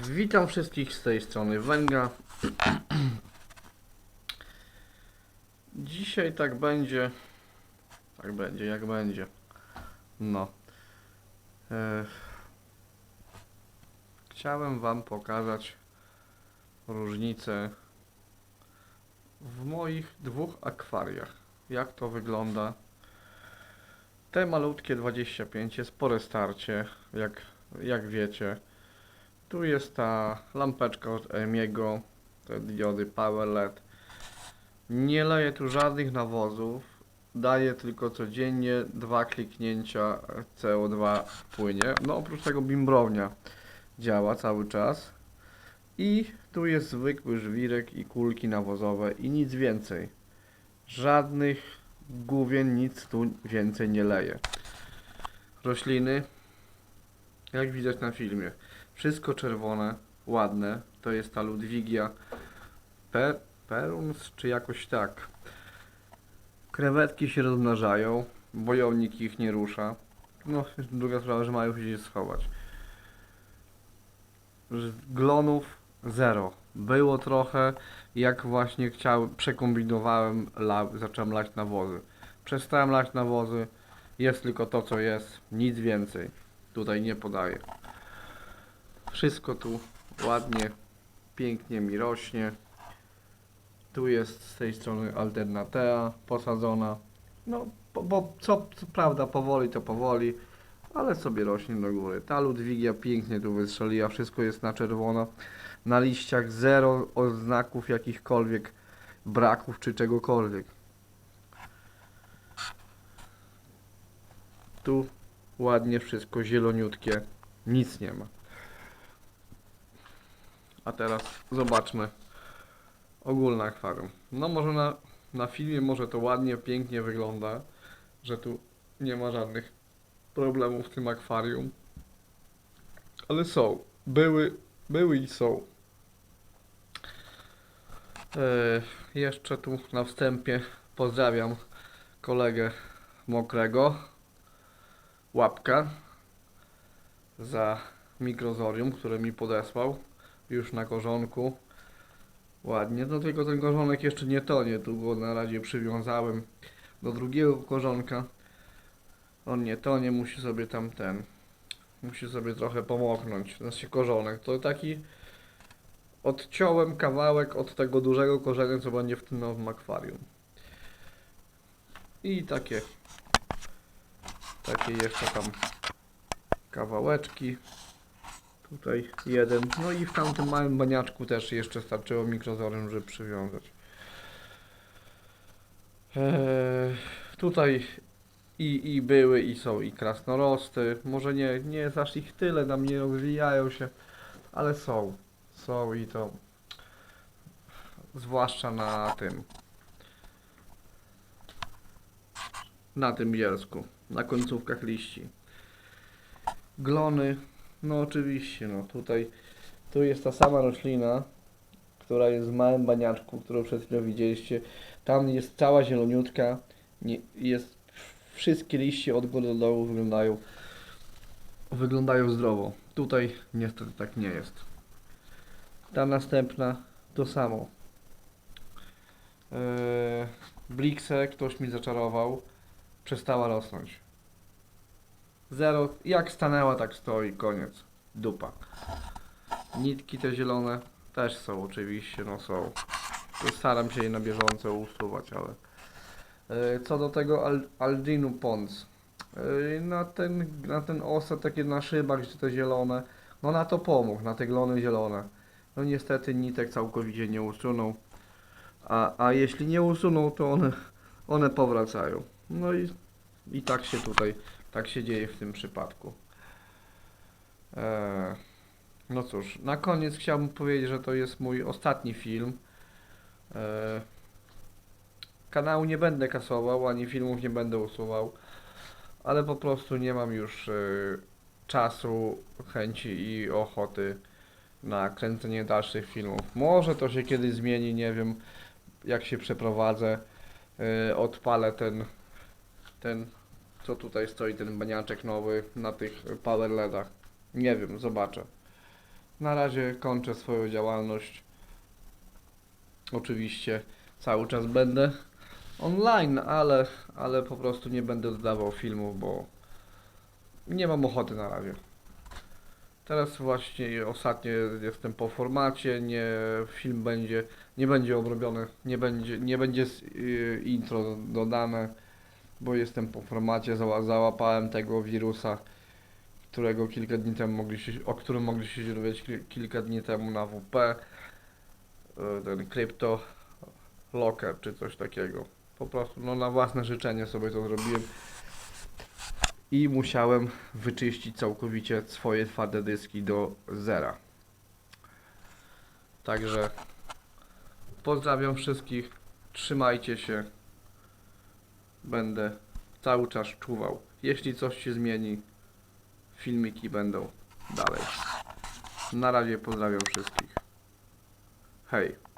Witam wszystkich z tej strony Węga. Dzisiaj tak będzie. Tak będzie, jak będzie. No. E, chciałem Wam pokazać różnicę w moich dwóch akwariach. Jak to wygląda. Te malutkie 25 jest spore starcie, jak, jak wiecie. Tu jest ta lampeczka od Emiego, te diody Power LED. Nie leję tu żadnych nawozów. Daję tylko codziennie dwa kliknięcia CO2 płynie. No oprócz tego bimbrownia działa cały czas. I tu jest zwykły żwirek i kulki nawozowe i nic więcej. Żadnych główien, nic tu więcej nie leję. Rośliny, jak widać na filmie, wszystko czerwone, ładne. To jest ta Ludwigia per, Peruns, czy jakoś tak. Krewetki się rozmnażają, bojownik ich nie rusza. No, druga sprawa, że mają się gdzieś schować. Glonów zero. Było trochę, jak właśnie chciałem, przekombinowałem, la, zacząłem lać nawozy. Przestałem lać nawozy, jest tylko to co jest, nic więcej. Tutaj nie podaję. Wszystko tu ładnie, pięknie mi rośnie. Tu jest z tej strony Alternatea posadzona. No, bo, bo co, co prawda powoli to powoli, ale sobie rośnie do góry. Ta Ludwigia pięknie tu wystrzeliła, wszystko jest na czerwono. Na liściach zero oznaków jakichkolwiek braków czy czegokolwiek. Tu ładnie wszystko zieloniutkie, nic nie ma. A teraz zobaczmy ogólne akwarium. No może na, na filmie może to ładnie, pięknie wygląda, że tu nie ma żadnych problemów w tym akwarium. Ale są. Były, były i są. E, jeszcze tu na wstępie pozdrawiam kolegę Mokrego. Łapka za mikrozorium, które mi podesłał już na korzonku. Ładnie, no tylko ten korzonek jeszcze nie tonie, tu go na razie przywiązałem do drugiego korzonka. On nie tonie, musi sobie tam ten, musi sobie trochę pomoknąć, znaczy korzonek. To taki odciąłem kawałek od tego dużego korzenia, co będzie w tym nowym akwarium. I takie, takie jeszcze tam kawałeczki. Tutaj jeden. No i w tamtym małym baniaczku też jeszcze starczyło mikrozorem, żeby przywiązać. Eee, tutaj i, i były, i są i krasnorosty. Może nie, nie aż ich tyle, tam nie rozwijają się, ale są. Są i to zwłaszcza na tym na tym bielsku, na końcówkach liści. Glony, no oczywiście, no tutaj tu jest ta sama roślina, która jest w małym baniaczku, którą przed chwilą widzieliście. Tam jest cała zieloniutka, nie, jest wszystkie liście od góry do dołu wyglądają wyglądają zdrowo. Tutaj niestety tak nie jest. Ta następna to samo. Eee, Blixę ktoś mi zaczarował, przestała rosnąć. Zero, jak stanęła, tak stoi, koniec. Dupa. Nitki te zielone też są oczywiście, no są. Staram się je na bieżąco usuwać, ale... E, Co do tego Al Aldinu Pons. E, Na ten, na ten osad takie na szybach, gdzie te zielone, no na to pomógł, na te glony zielone. No niestety nitek całkowicie nie usunął. A, a jeśli nie usunął, to one, one powracają. No i, i tak się tutaj tak się dzieje w tym przypadku. Eee, no cóż, na koniec chciałbym powiedzieć, że to jest mój ostatni film. Eee, kanału nie będę kasował, ani filmów nie będę usuwał, ale po prostu nie mam już e, czasu, chęci i ochoty na kręcenie dalszych filmów. Może to się kiedyś zmieni, nie wiem, jak się przeprowadzę, e, odpalę ten, ten co tutaj stoi ten baniaczek nowy na tych power LEDach. Nie wiem, zobaczę. na razie kończę swoją działalność. Oczywiście cały czas będę online, ale, ale po prostu nie będę dodawał filmów, bo nie mam ochoty na razie. Teraz właśnie ostatnio jestem po formacie, nie film będzie, nie będzie obrobiony, nie będzie, nie będzie y, intro dodane, bo jestem po formacie, zała, załapałem tego wirusa, którego kilka dni temu mogliście, o którym mogliście się dowiedzieć ki- kilka dni temu na WP, y, ten Crypto Locker czy coś takiego. Po prostu no, na własne życzenie sobie to zrobiłem i musiałem wyczyścić całkowicie swoje twarde dyski do zera. Także pozdrawiam wszystkich, trzymajcie się. Będę cały czas czuwał. Jeśli coś się zmieni, filmiki będą dalej. Na razie pozdrawiam wszystkich. Hej.